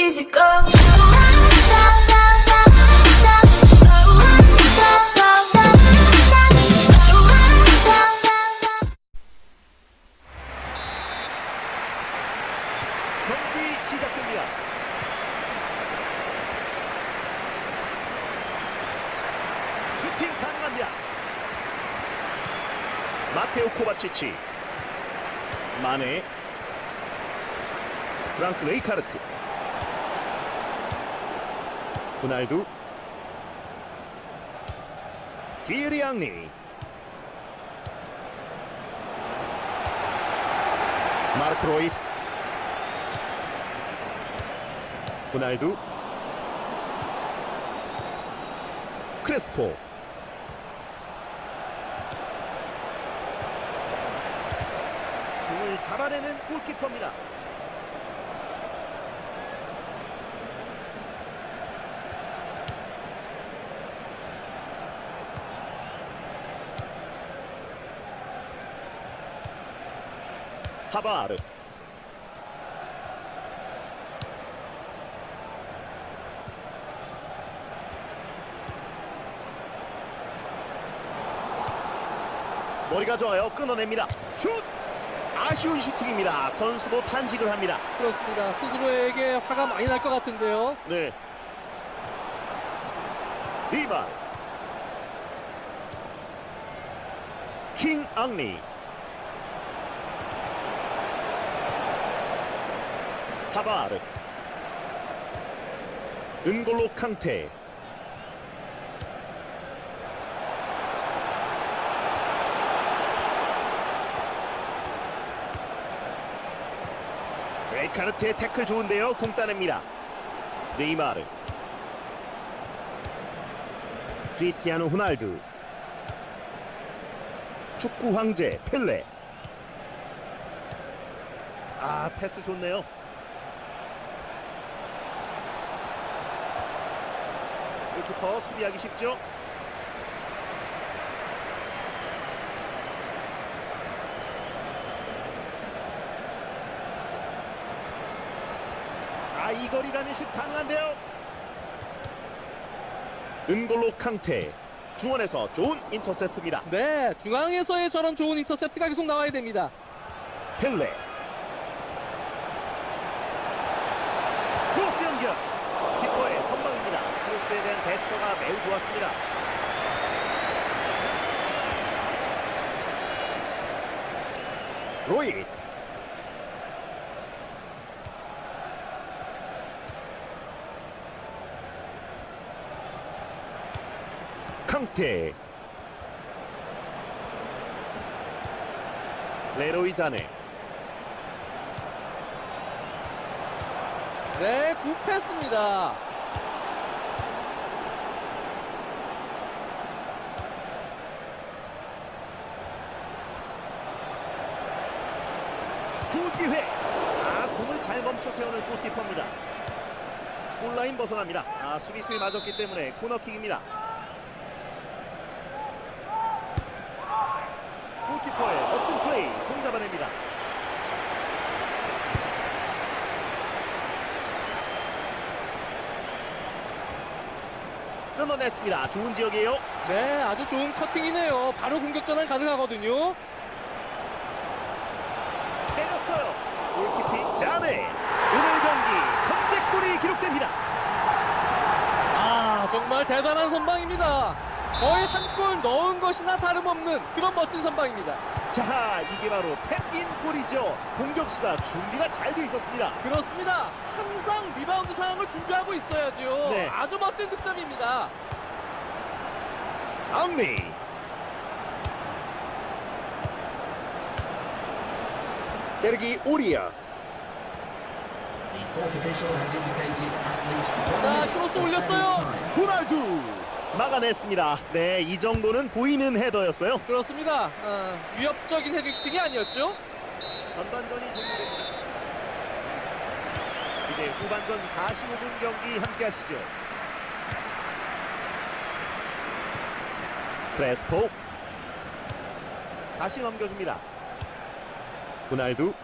easy go. 경기 시작됩니다. 슈팅 가능합니다. 마테오 코바치치 마네 프랑크 레이카르트 호날두. 디에리 앙리 마르크 로이스. 호날두. 크레스포. 공을 잡아내는 골키퍼입니다. 하바르 머리가 좋아요. 끊어냅니다. 슛! 아쉬운 슈팅입니다. 선수도 탄식을 합니다. 그렇습니다. 스스로에게 화가 많이 날 것 같은데요. 네. 이발. 킹 앙리. 하바르. 은골로 캉테. 레이카르트의 태클 좋은데요. 공 따냅니다. 네이마르. 크리스티아노 호날두. 축구 황제 펠레. 아, 패스 좋네요. 골키퍼 수비하기 쉽죠? 아, 이 거리라는 슛 가능한데요. 은골로 캉테 중원에서 좋은 인터셉트입니다. 네, 중앙에서의 저런 좋은 인터셉트가 계속 나와야 됩니다. 펠레 크로스 연결 키퍼의 선방입니다. 크로스에 대한 좋았습니다. 로이스 캉테 레로이 자네 네, 굿패스입니다. 좋은 기회. 아, 공을 잘 멈춰 세우는 골키퍼입니다. 골라인 벗어납니다. 아, 수비수에 맞았기 때문에 코너킥입니다. 골키퍼의 멋진 플레이, 공 잡아냅니다. 끊어냈습니다. 좋은 지역이에요. 네, 아주 좋은 커팅이네요. 바로 공격 전환 가능하거든요. 골키핑 자네. 오늘 경기 기록됩니다. 아, 정말 대단한 선방입니다. 거의 한 골 넣은 것이나 다름없는 그런 멋진 선방입니다. 자, 이게 바로 탭인 골이죠. 공격수가 준비가 잘 돼 있었습니다. 그렇습니다. 항상 리바운드 상황을 준비하고 있어야죠. 네. 아주 멋진 득점입니다. 앙리. 세르기 오리아. 자, 크로스 올렸어요. 호날두 막아냈습니다. 네, 이 정도는 보이는 헤더였어요. 그렇습니다. 아, 위협적인 헤딩이 아니었죠? 전반전이 종료됩니다. 이제 후반전 45분 경기 함께 하시죠. 크레스포 다시 넘겨줍니다. 호날두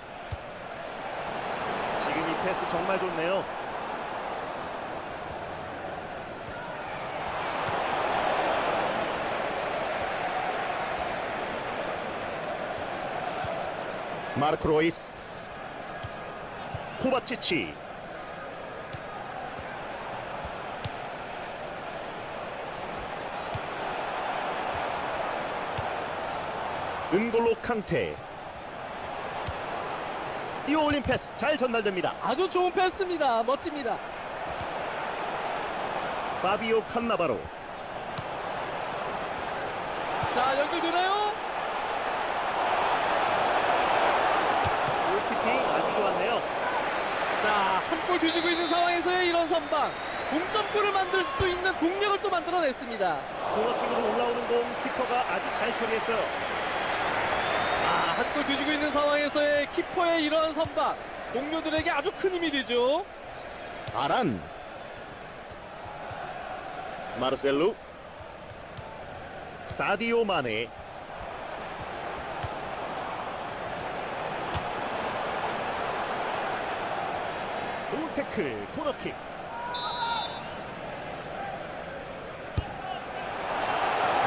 패스 정말 좋네요. 마르크 로이스 코바치치 은골로 칸테 뛰어올린 패스 잘 전달됩니다 아주 좋은 패스입니다. 멋집니다. 파비오 칸나바로 자, 연결되나요? 골키핑 아주 좋았네요 자, 한 골 뒤지고 있는 상황에서의 이런 선방. 동점골을 만들 수도 있는 동력을 또 만들어냈습니다. 코너킥으로 올라오는 공 키퍼가 아주 잘 처리했어요 골 뒤지고 있는 상황에서의 키퍼의 이런 선방. 동료들에게 아주 큰 힘이 되죠. 아란. 마르셀루. 사디오 마네. 태클 코너킥.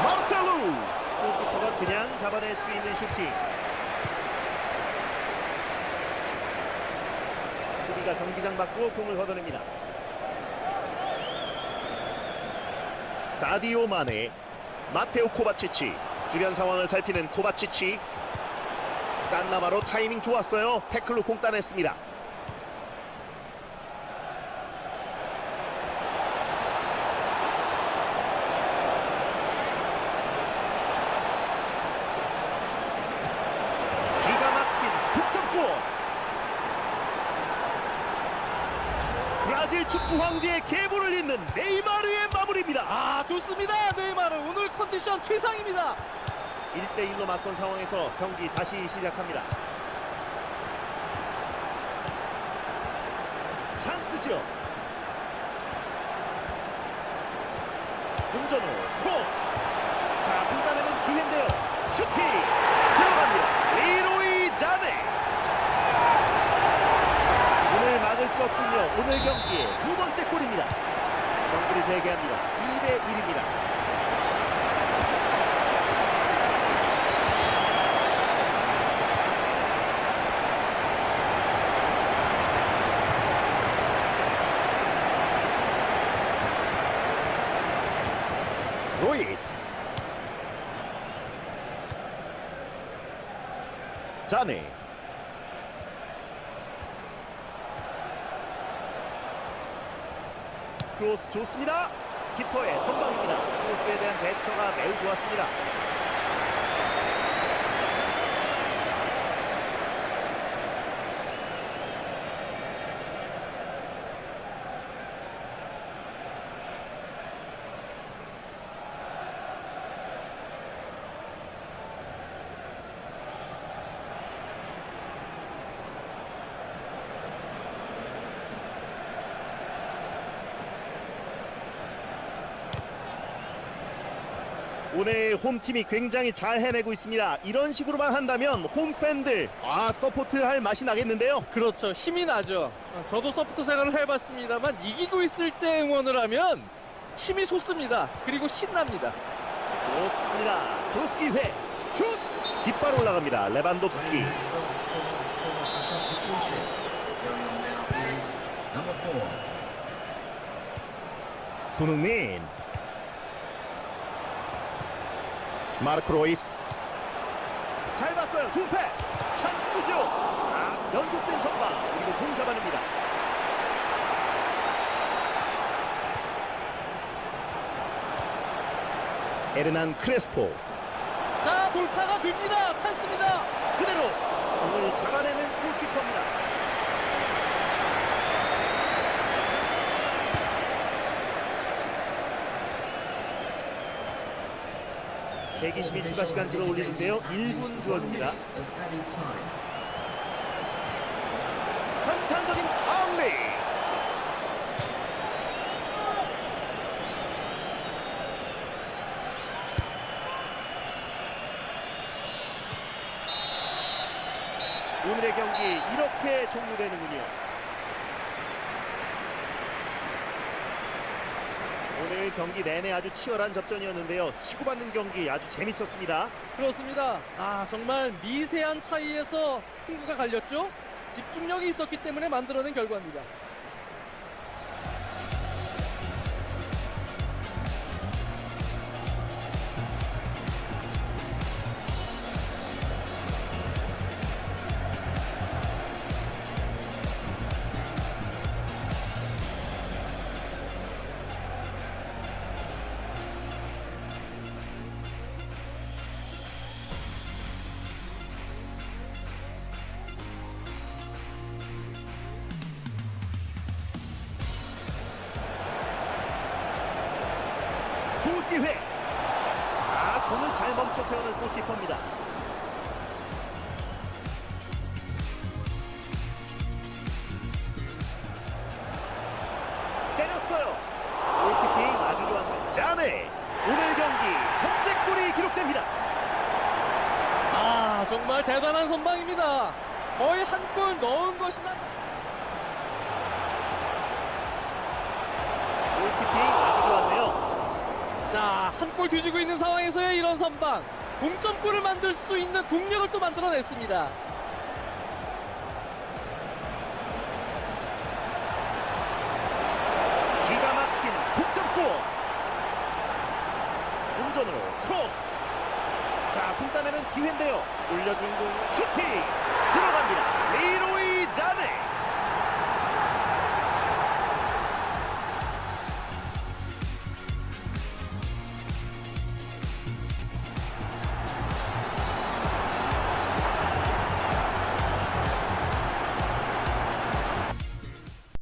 마르셀루. 골키퍼가 그냥 잡아낼 수 있는 슈팅 수비가 경기장 밖으로 공을 걷어냅니다. 사디오 마네 마테오 코바치치. 주변 상황을 살피는 코바치치. 깐나바로 타이밍 좋았어요. 태클로 공 따냈습니다 기가 막힌 득점골 브라질 축구 황제의 계보를 잇는 네이마르의 마무리입니다 아, 좋습니다. 네이마르 오늘 컨디션 최상입니다. 1대1로 맞선 상황에서 경기 다시 시작합니다. 찬스죠. 문전호 크로스. 자, 분단에는 기회인데요. 슈팅 들어갑니다. 리로이 자네. 없군요. 오늘 경기의 두 번째 골입니다. 경기를 재개합니다. 2대 1입니다. 로이스 자네 크로스 좋습니다. 키퍼의 선방입니다. 크로스에 대한 대처가 매우 좋았습니다 오늘 홈팀이 굉장히 잘 해내고 있습니다 이런 식으로만 한다면 홈팬들 아 서포트할 맛이 나겠는데요 그렇죠. 힘이 나죠. 어, 저도 서포트 생활을 해봤습니다만 이기고 있을 때 응원을 하면 힘이 솟습니다. 그리고 신납니다. 좋습니다. 크로스 기회. 슛! 깃발 올라갑니다. 레반도프스키. 손흥민. 마르코 로이스. 잘 봤어요. 두 패스. 찬스죠. 아, 연속된 선방. 그리고 공 잡아냅니다. 에르난 크레스포. 자, 돌파가 됩니다. 찬스입니다. 그대로 공을 잡아내는 골키퍼입니다. (120일) 추가 시간 들어올리는데요. (1분) 주어집니다. 환상적인 아웃레이 오늘의 경기 이렇게 종료되는군요. 오늘 경기 내내 아주 치열한 접전이었는데요. 치고받는 경기 아주 재밌었습니다. 그렇습니다. 아 정말 미세한 차이에서 승부가 갈렸죠. 집중력이 있었기 때문에 만들어낸 결과입니다. 기회. 아, 공을 잘 멈춰 세우는 골키퍼입니다. 때렸어요. 골키핑 아주 좋았네요. 자네 오늘 경기 선제골이 기록됩니다. 아 정말 대단한 선방입니다. 거의 한 골 넣은 것이나 한 골 뒤지고 있는 상황에서의 이런 선방. 동점골을 만들 수 있는 동력을 또 만들어냈습니다. 기가 막힌 동점골. 운전으로 크로스. 자, 품 따내는 기회인데요. 올려준 공 슈팅. 들어갑니다. 리로이 자네.